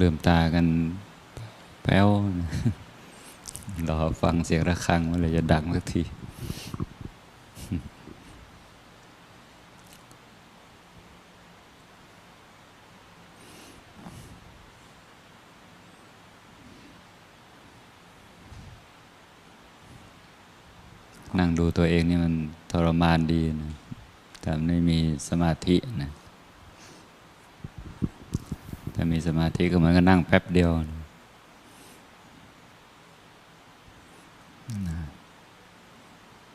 ลืมตากันแป้วรอฟังเสียงระฆังมื่อไหรจะดังสักทีนั่งดูตัวเองนี่มันทรมานดีนะ แต่ไม่มีสมาธินะ ถ้ามีสมาธิก็เหมือนกับนั่งแป๊บเดียว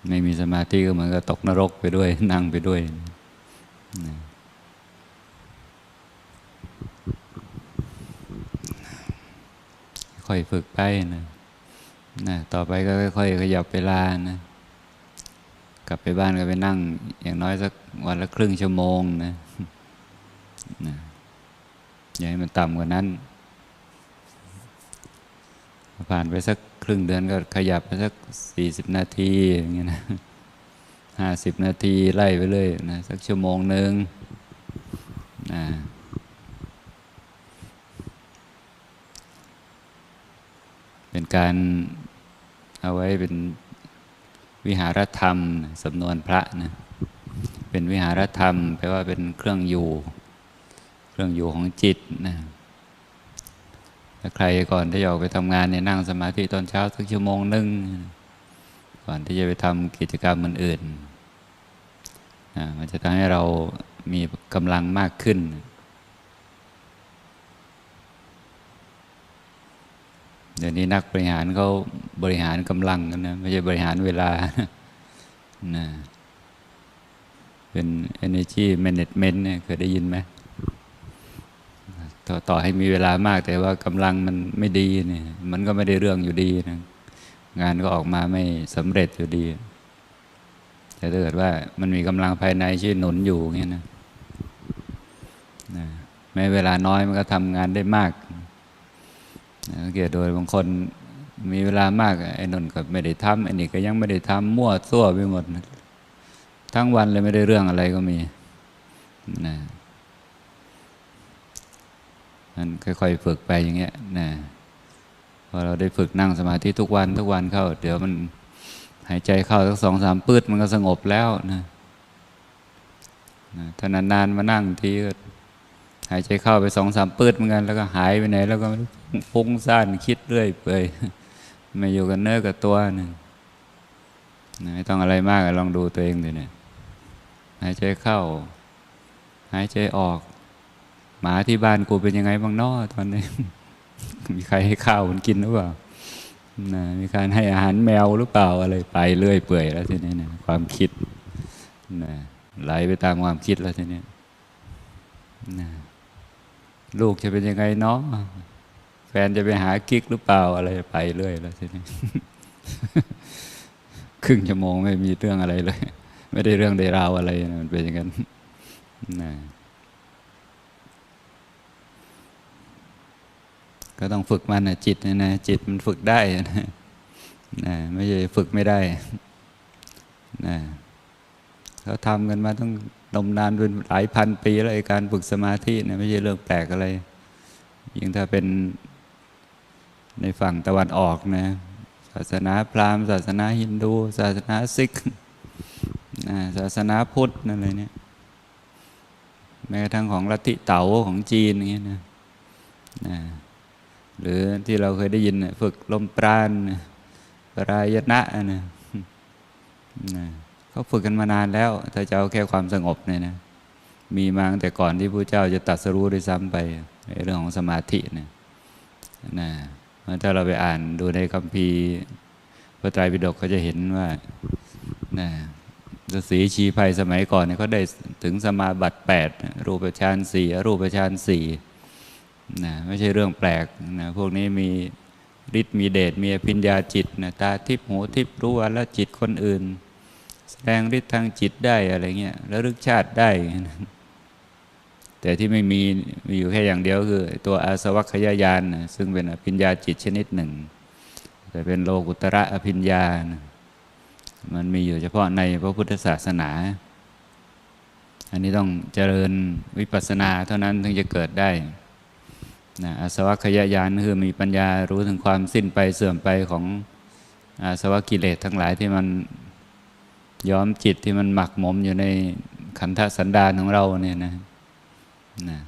ไม่มีสมาธิก็เหมือนกับตกนรกไปด้วย นั่งไปด้วยนะค่อยฝึกไปนะนะต่อไปก็ค่อยๆขยับเวลานะกลับไปบ้านก็ไปนั่ง อย่างน้อยสักวันละครึ่งชั่วโมงนะนะ อย่าให้มันต่ำกว่านั้น ผ่านไปสักครึ่งเดือนก็ขยับไปสักสี่สิบนาทีอย่างเงี้ยนะห้าสิบนาทีไล่ไปเลยนะสักชั่วโมงหนึ่งนะเป็นการเอาไว้เป็นวิหารธรรมสำนวนพระนะเป็นวิหารธรรมแปลว่าเป็นเครื่องอยู่ เครื่องอยู่ของจิตนะถ้าใครก่อนที่จะออกไปทำงานเนี่ยนั่งสมาธิตอนเช้าสักชั่วโมงหนึ่งก่อนที่จะไปทำกิจกรรมอื่นๆนะมันจะทำให้เรามีกำลังมากขึ้น เดี๋ยวนี้นักบริหารเขาบริหารกำลังกันนะไม่ใช่บริหารเวลานะเป็น energy management เนี่ยเคยได้ยินไหม ต่อต่อให้มีเวลามากแต่ว่ากำลังมันไม่ดีเนี่ยมันก็ไม่ได้เรื่องอยู่ดีนะงานก็ออกมาไม่สำเร็จอยู่ดี แต่ถ้าเกิดว่ามันมีกำลังภายในช่วยหนุนอยู่เงี้ยนะนะแม้เวลาน้อยมันก็ทำงานได้มากสังเกตโดยบางคนมีเวลามากไอ้นนก็ไม่ได้ทำไอ้นี่ก็ยังไม่ได้ทำมั่วซั่วไปหมด ทั้งวันเลยไม่ได้เรื่องอะไรก็มีนะ นั่นค่อยๆฝึกไปอย่างเงี้ยนะพอเราได้ฝึกนั่งสมาธิทุกวันทุกวันเข้า เดี๋ยวมันหายใจเข้าสักสองสามปื้ดมันก็สงบแล้วนะถ้านานๆมานั่งทีก็หายใจเข้าไปสองสามปื้ดเหมือนกัน แล้วก็หายไปไหน แล้วก็ฟุ้งซ่านคิดเรื่อยเปื่อยไม่อยู่กับเนื้อกับตัวหนึ่งนะไม่ต้องอะไรมากลองดูตัวเองดูเนี่ยหายใจเข้า หายใจออก หมาที่บ้านกูเป็นยังไงบ้างน้อตอนนี้มีใครให้ข้าวมันกินหรือเปล่านะมีการให้อาหารแมวหรือเปล่าอะไรไปเรื่อยเปื่อยแล้วทีนี้นะความคิดนะไหลไปตามความคิดแล้วทีนี้นะลูกจะเป็นยังไงเนาะแฟนจะไปหากิ๊กหรือเปล่าอะไรไปเรื่อยแล้วทีนี้ครึ่งชั่วโมงไม่มีเรื่องอะไรเลย ไม่ได้เรื่องได้ราวอะไรนะมันเป็นอย่างนั้นนะ ก็ต้องฝึกมันนะจิตนะนะจิตมันฝึกได้นะนะไม่ใช่ฝึกไม่ได้นะเขาทำกันมาต้องนมนานเป็นหลายพันปีแล้วไอ้การฝึกสมาธินะไม่ใช่เรื่องแปลกอะไรยิ่งถ้าเป็นในฝั่งตะวันออกนะศาสนาพราหมณ์ศาสนาฮินดู ศาสนาซิกนะศาสนาพุทธนั่นเลยเนี่ยแม้กระทั่งของลัทธิเต๋าของจีนอย่างเงี้ยนะนะ หรือที่เราเคยได้ยินฝึกลมปราณปรายณะนะนะเขาฝึกกันมานานแล้ว ถ้าจะเอาแค่ความสงบเนี่ยนะมีมาตั้งแต่ก่อนที่พระเจ้าจะตรัสรู้ด้วยซ้ำไปในเรื่องของสมาธิเนี่ยนะถ้าเราไปอ่านดูในคัมภีร์พระไตรปิฎกก็จะเห็นว่านะฤาษีชีภัยสมัยก่อนเนี่ยเขาได้ถึงสมาบัติ8รูปฌานสี่รูปฌานสี่ นะไม่ใช่เรื่องแปลกนะพวกนี้มีฤทธิ์มีเดชมีอภิญญาจิตนะตาทิพหูทิพรู้ว่าแล้วจิตคนอื่น แสดงฤทธิ์ทางจิตได้อะไรเงี้ยแล้วลึกชาติได้ แต่ที่ไม่มีมีอยู่แค่อย่างเดียวคือ ตัวอาสวัคยายานนะซึ่งเป็นอภิญญาจิตชนิดหนึ่ง แต่เป็นโลกุตระอภิญญานะมันมีอยู่เฉพาะในพระพุทธศาสนา อันนี้ต้องเจริญวิปัสสนาเท่านั้นถึงจะเกิดได้ นะอาสวะขยายานคือมีปัญญารู้ถึงความสิ้นไปเสื่อมไปของอาสวะกิเลสทั้งหลายที่มันย้อมจิตที่มันหมักหมมอยู่ในขันธสันดานของเราเนี่ยนะนะ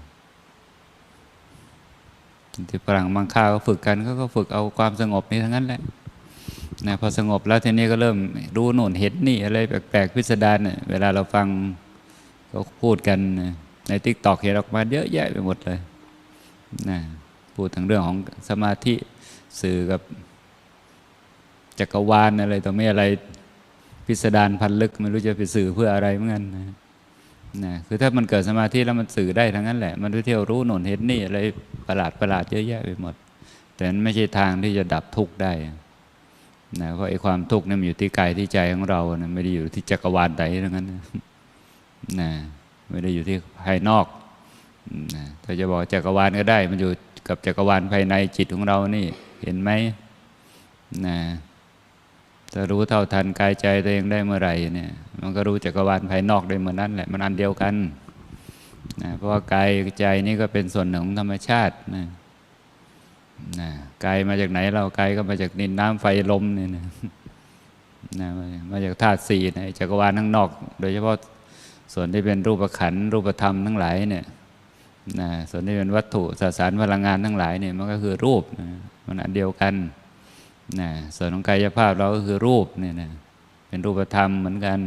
ที่ฝรั่งบางข้าก็ฝึกกันเขาก็ฝึกเอาความสงบนี้ทั้งนั้นแหละนะพอสงบแล้วทีนี้ก็เริ่มรู้โน่นเห็นนี่อะไรแปลกๆพิสดารเนี่ยเวลาเราฟังเขาพูดกันในทิกตอกเห็นออกมาเยอะแยะไปหมดเลย นะพูดถึงเรื่องของสมาธิสื่อกับจักรวาลอะไรต่อไม่อะไรพิสดารพันลึกไม่รู้จะไปสื่อเพื่ออะไรเหมือนกันนะนะคือถ้ามันเกิดสมาธิแล้วมันสื่อได้ทั้งนั้นแหละ มันไปเที่ยวรู้โน่นเห็นนี่อะไรประหลาดประหลาดเยอะแยะไปหมด แต่มันไม่ใช่ทางที่จะดับทุกข์ได้นะเพราะไอ้ความทุกข์นี่มันอยู่ที่กายที่ใจของเรานะไม่ได้อยู่ที่จักรวาลใดทั้งนั้นนะนะไม่ได้อยู่ที่ภายนอก ถ้าจะบอกจักรวาลก็ได้ มันอยู่กับจักรวาลภายในจิตของเรานี่ เห็นไหมนะถ้ารู้เท่าทันกายใจตัวเองได้เมื่อไหร่เนี่ย มันก็รู้จักรวาลภายนอกได้เหมือนนั้นแหละ มันอันเดียวกันนะเพราะว่ากายใจนี่ก็เป็นส่วนหนึ่งของธรรมชาตินะนะกายมาจากไหนเรากายก็มาจากดินน้ำไฟลมเนี่ยนะนะมาจากธาตุสี่ในจักรวาลทั้งนอก โดยเฉพาะส่วนที่เป็นรูปขันธ์รูปธรรมทั้งหลายเนี่ย นะส่วนที่เป็นวัตถุสสารพลังงานทั้งหลายเนี่ยมันก็คือรูปนะมันอันเดียวกันนะส่วนของกายภาพเราก็คือรูปเนี่ยนะเป็นรูปธรรมเหมือนกัน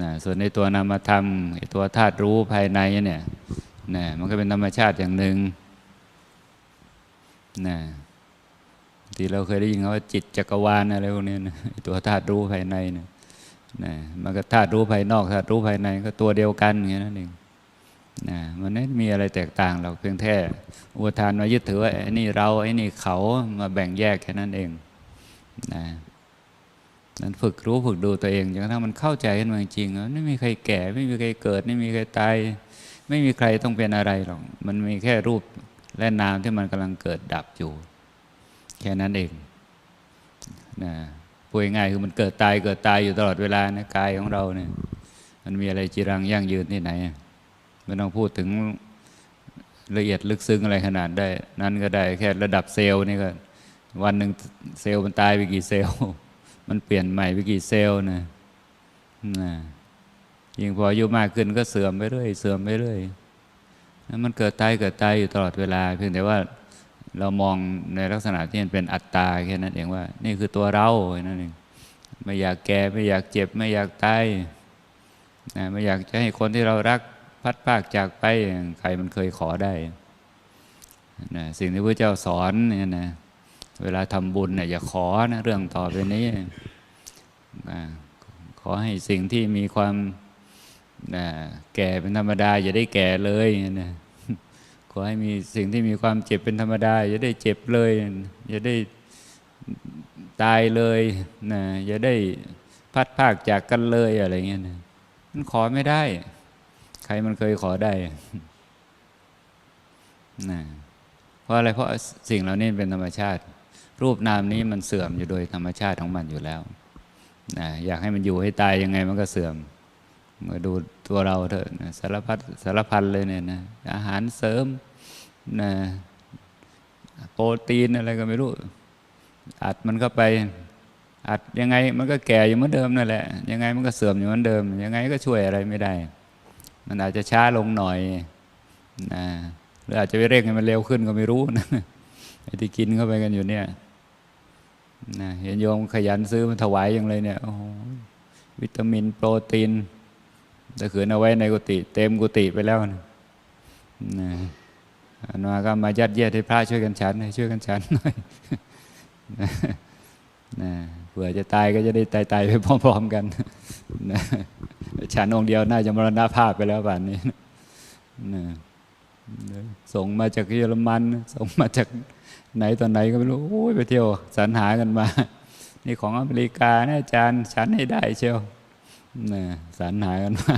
นะส่วนในตัวนามธรรมไอตัวธาตุรู้ภายในเนี่ยนะมันก็เป็นธรรมชาติอย่างหนึ่งนะที่เราเคยได้ยินว่าจิตจักรวาลอะไรพวกนี้นะตัวธาตุรู้ภายในนะนะมันก็ธาตุรู้ภายนอกธาตุรู้ภายในก็ตัวเดียวกันอย่างนั้นเอง นะมันไม่มีอะไรแตกต่างหรอกเพียงแค่อุทานมายึดถือว่าไอ้นี่เราไอ้นี่เขามาแบ่งแยกแค่นั้นเองนะนั้นฝึกรู้ฝึกดูตัวเองจนกระทั่งมันเข้าใจขึ้นมาจริงๆไม่มีใครแก่ ไม่มีใครเกิด ไม่มีใครตายไม่มีใครต้องเป็นอะไรหรอกมันมีแค่รูปและนามที่มันกำลังเกิดดับอยู่ แค่นั้นเองนะพูดง่ายคือมันเกิดตายเกิดตายอยู่ตลอดเวลานะกายของเราเนี่ยมันมีอะไรจีรังยั่งยืนที่ไหน ไม่ต้องพูดถึงละเอียดลึกซึ้งอะไรขนาดได้ นั้นก็ได้แค่ระดับเซลล์นี่ก็ วันหนึ่งเซลล์มันตายไปกี่เซลล์ มันเปลี่ยนใหม่ไปกี่เซลล์นะนะยิ่งพออายุมากขึ้นก็เสื่อมไปเรื่อยเสื่อมไปเรื่อยมันเกิดตายเกิดตายอยู่ตลอดเวลา เพียงแต่ว่าเรามองในลักษณะที่มันเป็นอัตตาแค่นั้นเองว่า นี่คือตัวเราแค่นั้นเองไม่อยากแก่ไม่อยากเจ็บ ไม่อยากตายนะไม่อยากจะให้คนที่เรารัก พัดพากจากไป ใครมันเคยขอได้นะสิ่งที่พระเจ้าสอนเนี่ยนะเวลาทำบุญเนี่ยอย่าขอนะเรื่องต่อไปนี้นะขอให้สิ่งที่มีความนะแก่เป็นธรรมดา อย่าได้แก่เลยนะขอให้มีสิ่งที่มีความเจ็บเป็นธรรมดา อย่าได้เจ็บเลย อย่าได้ตายเลยนะอย่าได้พัดภาคจากกันเลยอะไรเงี้ยนะมันขอไม่ได้ รมันเคยขอได้นะเพราะอะไรเพราะสิ่งเหล่านี้เป็นธรรมชาติ รูปนามนี้มันเสื่อมอยู่โดยธรรมชาติของมันอยู่แล้วนะอยากให้มันอยู่ให้ตายยังไงมันก็เสื่อมมาดูตัวเราเถอะนะสารพัดสารพันเลยเนี่ยนะอาหารเสริมนะโปรตีนอะไรก็ไม่รู้ อัดมันก็ไป อัดยังไงมันก็แก่อยู่เหมือนเดิมนั่นแหละ ยังไงมันก็เสื่อมอยู่เหมือนเดิม ยังไงก็ช่วยอะไรไม่ได้ มันอาจจะช้าลงหน่อยนะหรืออาจจะไปเร่งให้มันเร็วขึ้นก็ไม่รู้นะไอ้ที่กินเข้าไปกันอยู่เนี่ยนะเห็นโยมขยันซื้อมันถวายอย่างเลยเนี่ยโอ้วิตามินโปรตีนถ้าขืนเอาไว้ในกุฏิเต็มกุฏิไปแล้วนะอันมาก็มายัดเยียดให้พระช่วยกันฉันช่วยกันฉันหน่อยนะเผื่อจะตายก็จะได้ตายตายไปพร้อม ๆ กันนะ ฉันองค์เดียวน่าจะมรณภาพไปแล้วป่านนี้นะส่งมาจากเยอรมัน ส่งมาจากไหนตอนไหนก็ไม่รู้โอ้ยไปเที่ยวสรรหากันมา นี่ของอเมริกานะอาจารย์ฉันให้ได้เชียวนะสรรหากันมา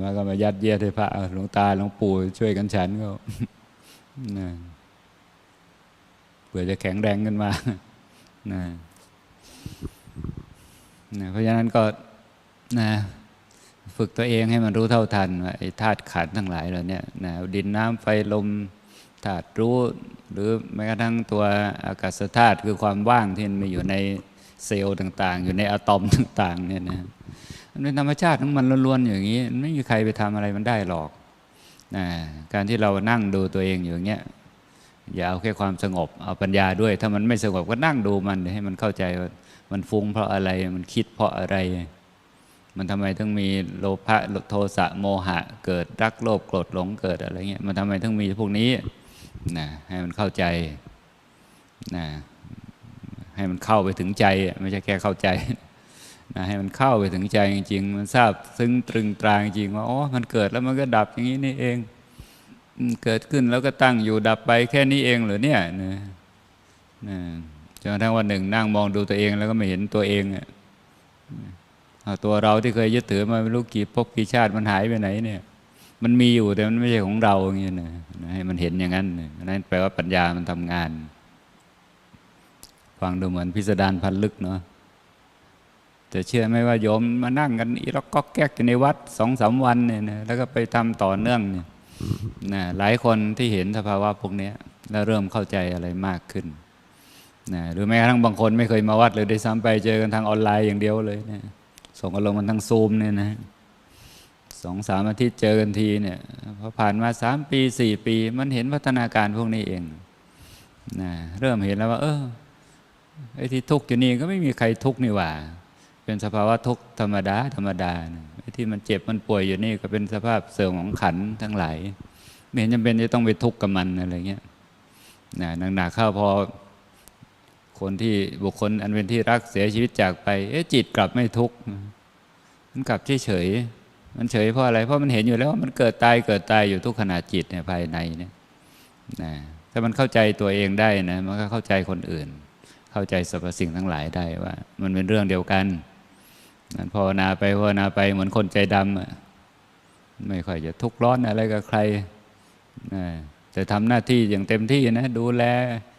มาก็มายัดเยียดให้พระหลวงตาหลวงปู่ช่วยกันฉันก็นะเพื่อจะแข็งแรงกันมานะนะเพราะฉะนั้นก็ นะฝึกตัวเองให้มันรู้เท่าทันไอ้ธาตุขันทั้งหลายเหล่านี้นะดินน้ำไฟลมธาตุรู้ หรือแม้กระทั่งตัวอากาศธาตุคือความว่างที่มันมีอยู่ในเซลล์ต่าง ๆ อยู่ในอะตอมต่างๆเนี่ยนะมันเป็นธรรมชาติของมันล้วนๆอย่างนี้ไม่มีใครไปทำอะไรมันได้หรอกนะการที่เรานั่งดูตัวเองอยู่อย่างเงี้ยอย่าเอาแค่ความสงบเอาปัญญาด้วย ถ้ามันไม่สงบก็นั่งดูมันให้มันเข้าใจว่ามันฟุ้งเพราะอะไรมันคิดเพราะอะไร มันทำไมต้องมีโลภะโทสะโมหะ เกิดรักโลภโกรธหลงเกิดอะไรเงี้ยมันทำไมต้องมีพวกนี้นะให้มันเข้าใจนะให้มันเข้าไปถึงใจไม่ใช่แค่เข้าใจนะให้มันเข้าไปถึงใจจริง ๆ มันทราบซึ้งตรึงตรางจริงว่าอ๋อมันเกิดแล้วมันก็ดับอย่างนี้นี่เองเกิดขึ้นแล้วก็ตั้งอยู่ดับไปแค่นี้เองหรือเนี่ยนะนะจนกระทั่งวันหนึ่งนั่งมองดูตัวเองแล้วก็ไม่เห็นตัวเองอะ ตัวเราที่เคยยึดถือมาไม่รู้กี่ภพกี่ชาติมันหายไปไหนเนี่ย มันมีอยู่แต่มันไม่ใช่ของเราอย่างเงี้ยนะให้มันเห็นอย่างนั้นนั่นแปลว่าปัญญามันทำงาน ฟังดูเหมือนพิสดารพันลึกเนาะแต่เชื่อไหมว่าโยมมานั่งกันอีรอกก็แก๊กอยู่ในวัดสองสาวันเนี่ยนะแล้วก็ไปทำต่อเนื่องเนี่ยนะหลายคนที่เห็นสภาวะพวกนี้แล้วเริ่มเข้าใจอะไรมากขึ้นนะหรือแม้กระทั่งบางคนไม่เคยมาวัดเลยได้ซ้ำไปเจอกันทางออนไลน์อย่างเดียวเลยนะ ส่งอารมณ์มันทั้งซูมเนี่ยนะสองสามอาทิตย์เจอกันทีเนี่ยพอผ่านมาสามปีสี่ปี มันเห็นพัฒนาการพวกนี้เองนะเริ่มเห็นแล้วว่า เออไอ้ที่ทุกข์อยู่นี่ก็ไม่มีใครทุกข์นี่หว่า เป็นสภาวะทุกข์ธรรมดาธรรมดาไอ้ที่มันเจ็บมันป่วยอยู่นี่ก็เป็นสภาพเสื่อมของขันทั้งหลายไม่เห็นจำเป็นจะต้องไปทุกข์กับมันอะไรเงี้ยนะหนักๆเข้าพอ คนที่บุคคลอันเป็นที่รักเสียชีวิตจากไป เอ๊ะจิตกลับไม่ทุกข์มันกลับเฉยๆมันเฉยเพราะอะไร เพราะมันเห็นอยู่แล้วว่ามันเกิดตายเกิดตายอยู่ทุกขณะจิตเนี่ยภายในเนี่ยนะถ้ามันเข้าใจตัวเองได้นะมันก็เข้าใจคนอื่น เข้าใจสรรพสิ่งทั้งหลายได้ว่า มันเป็นเรื่องเดียวกันนั้นภาวนาไปภาวนาไปเหมือนคนใจดำอะไม่ค่อยจะทุกข์ร้อนอะไรกับใครนะแต่ทำหน้าที่อย่างเต็มที่นะดูแล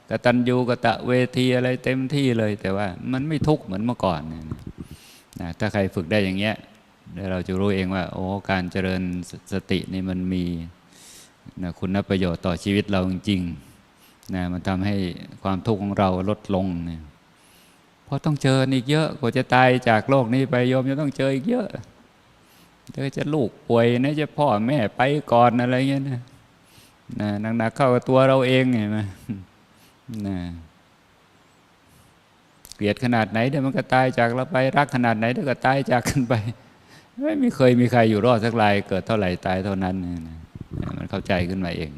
กตัญญูกะตะเวทีอะไรเต็มที่เลย แต่ว่ามันไม่ทุกข์เหมือนเมื่อก่อนนะถ้าใครฝึกได้อย่างเงี้ยเราจะรู้เองว่า โอ้การเจริญสตินี่มันมีนะคุณประโยชน์ต่อชีวิตเราจริงๆนะมันทำให้ความทุกข์ของเราลดลงเนี่ยเพราะต้องเจออีกเยอะกว่าจะตายจากโลกนี้ไปโยมจะต้องเจออีกเยอะเจอจะลูกป่วยนะจะพ่อแม่ไปก่อนอะไรเงี้ยนะนะหนักๆเข้ากับตัวเราเองเห็นไหม นะเกลียดขนาดไหนเดี๋ยวมันก็ตายจากเราไปรักขนาดไหนเดี๋ยวก็ตายจากกันไป ไม่มีเคยมีใครอยู่รอดสักรายเกิดเท่าไหร่ตายเท่านั้นนะมันเข้าใจขึ้นมาเอง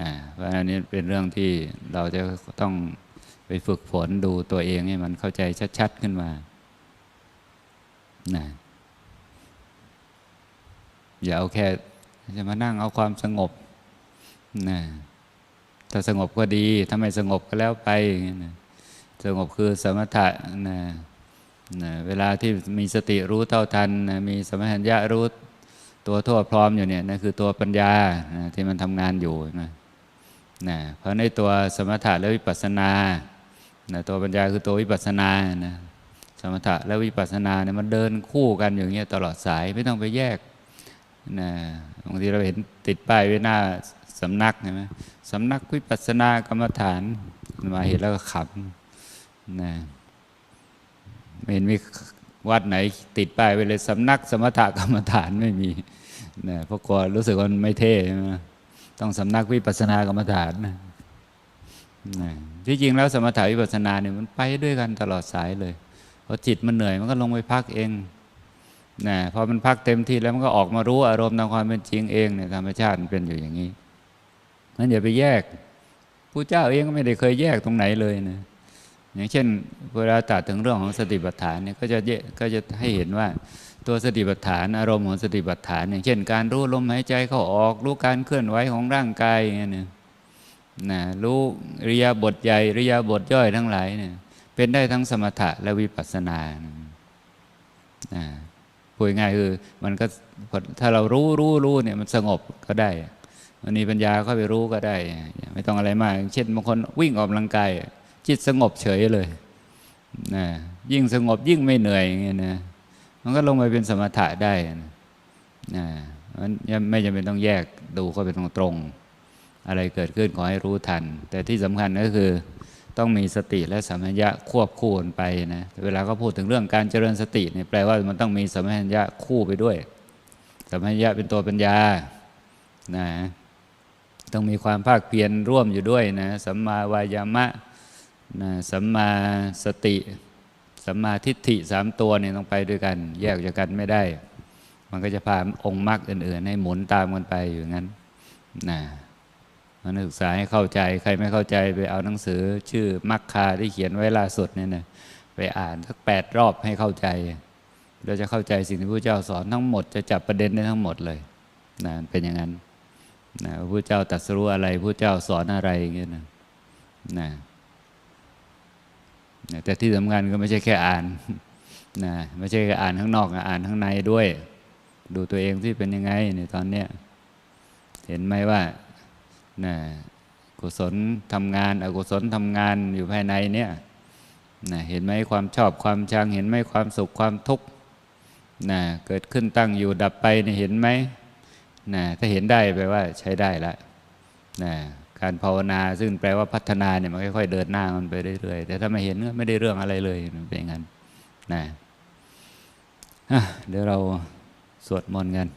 นะเพราะอันนี้เป็นเรื่องที่เราจะต้องไปฝึกฝนดูตัวเองให้มันเข้าใจชัด ๆ ขึ้นมานะอย่าเอาแค่จะมานั่งเอาความสงบนะ ถ้าสงบก็ดีถ้าไม่สงบก็แล้วไปนะสงบคือสมถะนะนะเวลาที่มีสติรู้เท่าทันนะมีสมัญญะรู้ตัวทั่วพร้อมอยู่เนี่ยนั่นคือตัวปัญญานะที่มันทำงานอยู่นะนะเพราะในตัวสมถะและวิปัสสนานะตัวปัญญาคือตัววิปัสสนานะสมถะและวิปัสสนาเนี่ยมันเดินคู่กันอย่างเงี้ยตลอดสายไม่ต้องไปแยกนะบางทีเราเห็นติดป้ายไว้หน้า สำนักใช่ไหมสำนักวิปัสสนากรรมฐาน มาเห็นแล้วก็ขำนะไม่เห็นมีวัดไหนติดป้ายไปเลยสำนักสมถกรรมฐานไม่มีนะเพราะกลัวรู้สึกว่าไม่เท่นะต้องสำนักวิปัสสนากรรมฐานนะนะที่จริงแล้วสมถะวิปัสสนาเนี่ยมันไปด้วยกันตลอดสายเลยพอจิตมันเหนื่อยมันก็ลงไปพักเองนะพอมันพักเต็มที่แล้วมันก็ออกมารู้อารมณ์ตามความเป็นจริงเองเนี่ยธรรมชาติมันเป็นอยู่อย่างนี้ นั้นอย่าไปแยกผู้เจ้าเองก็ไม่ได้เคยแยกตรงไหนเลยนะอย่างเช่นเวลาตัดถึงเรื่องของสติปัฏฐานเนี่ยก็จะก็จะให้เห็นว่าตัวสติปัฏฐานอารมณ์ของสติปัฏฐาน อย่างเช่น การรู้ลมหายใจเข้าออกรู้การเคลื่อนไหวของร่างกายอย่างเงี้ยนะรู้ริยาบทใหญ่ริยาบทย่อยทั้งหลายเนี่ยเป็นได้ทั้งสมถะและวิปัสสนานะพูดง่ายคือมันก็ถ้าเรารู้รู้รู้เนี่ยมันสงบก็ได้ มันมีปัญญาเข้าไปรู้ก็ได้ ไม่ต้องอะไรมาก เช่นบางคนวิ่งออกกำลังกาย จิตสงบเฉยเลยนะยิ่งสงบยิ่งไม่เหนื่อยอย่างเงี้ยนะมันก็ลงไปเป็นสมถะได้นะมันไม่จำเป็นต้องแยกดูเข้าไปตรงตรงอะไรเกิดขึ้นขอให้รู้ทัน แต่ที่สำคัญก็คือต้องมีสติและสัมผัสญะควบคู่กันไปนะเวลาเขาพูดถึงเรื่องการเจริญสติเนี่ยแปลว่ามันต้องมีสัมผัสญะคู่ไปด้วย สัมผัสญะเป็นตัวปัญญานะ ต้องมีความภาคเพียรร่วมอยู่ด้วยนะสัมมาวายามะนะสัมมาสติสัมมาทิฏฐิสามตัวเนี่ยต้องไปด้วยกัน แยกจากกันไม่ได้ มันก็จะพาองค์มรรคอื่น ๆ ให้หมุนตามกันไปอยู่งั้นนะมันศึกษาให้เข้าใจ ใครไม่เข้าใจไปเอาหนังสือ ชื่อมัคคาที่เขียนไว้ล่าสุดเนี่ยนะไปอ่านสักแปดรอบให้เข้าใจ เราจะเข้าใจสิ่งที่พระเจ้าสอนทั้งหมดจะจับประเด็นได้ทั้งหมดเลยนะเป็นอย่างนั้น นะพระเจ้าตรัสรู้อะไรพระเจ้าสอนอะไรอย่างเงี้ยนะนะแต่ที่สำคัญก็ไม่ใช่แค่อ่านนะไม่ใช่แค่อ่านข้างนอกอ่านข้างในด้วย ดูตัวเองที่เป็นยังไงในตอนเนี้ยเห็นไหมว่านะกุศลทำงาน อกุศลทำงานอยู่ภายในเนี่ยนะเห็นไหมความชอบความชัง เห็นไหมความสุขความทุกข์นะเกิดขึ้นตั้งอยู่ดับไปเนี่ยเห็นไหม นะถ้าเห็นได้แปลว่าใช้ได้ละนะการภาวนาซึ่งแปลว่าพัฒนาเนี่ยมันค่อยๆเดินหน้ามันไปเรื่อยๆแต่ถ้าไม่เห็นก็ไม่ได้เรื่องอะไรเลยมันเป็นอย่างนั้นนะอะเดี๋ยวเราสวดมนต์กัน